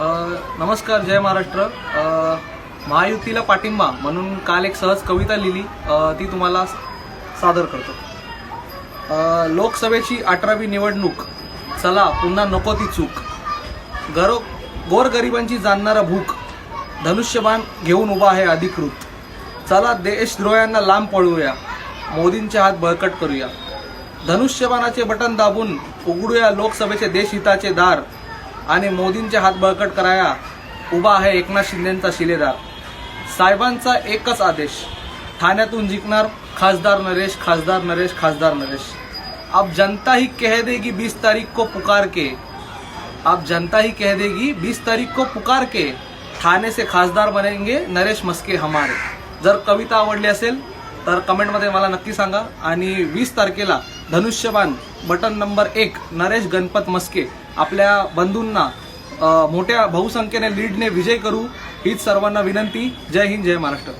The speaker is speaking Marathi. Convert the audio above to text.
नमस्कार जय महाराष्ट्र. महायुतीला पाठिंबा म्हणून काल एक सहज कविता लिहिली. ती तुम्हाला सादर करतो. लोकसभेची अठरावी निवडणूक. चला पुन्हा नको ती चूक. गरो गोरगरिबांची जाणणारा भूक. धनुष्यबाण घेऊन उभा आहे अधिकृत. चला देशद्रोह्यांना लांब पळूया. मोदींचे हात बळकट करूया. धनुष्यबाणाचे बटन दाबून उघडूया लोकसभेचे देशहिताचे दार. आणि मोदींचे हात बळकट कराया उभा आहे एकनाथ शिंदेचा शिलेदार. साहेबांचा एकच आदेश ठाण्यातून जिंकणार खासदार नरेश खासदार नरेश खासदार नरेश. अब जनता ही कह देगी बीस तारीख को पुकार के. अब जनता ही कह देगी बीस तारीख को पुकार के. ठाणे से खासदार बनेंगे नरेश मस्के हमारे. जर कविता आवडली असेल तर कमेंटमध्ये मला नक्की सांगा. आणि वीस तारखेला धनुष्यबाण बटन नंबर एक नरेश गणपत मस्के. आपल्या बंधूंना मोठ्या बहुसंख्येने लीडने विजय करू हीच सर्वांना विनंती. जय हिंद जय महाराष्ट्र.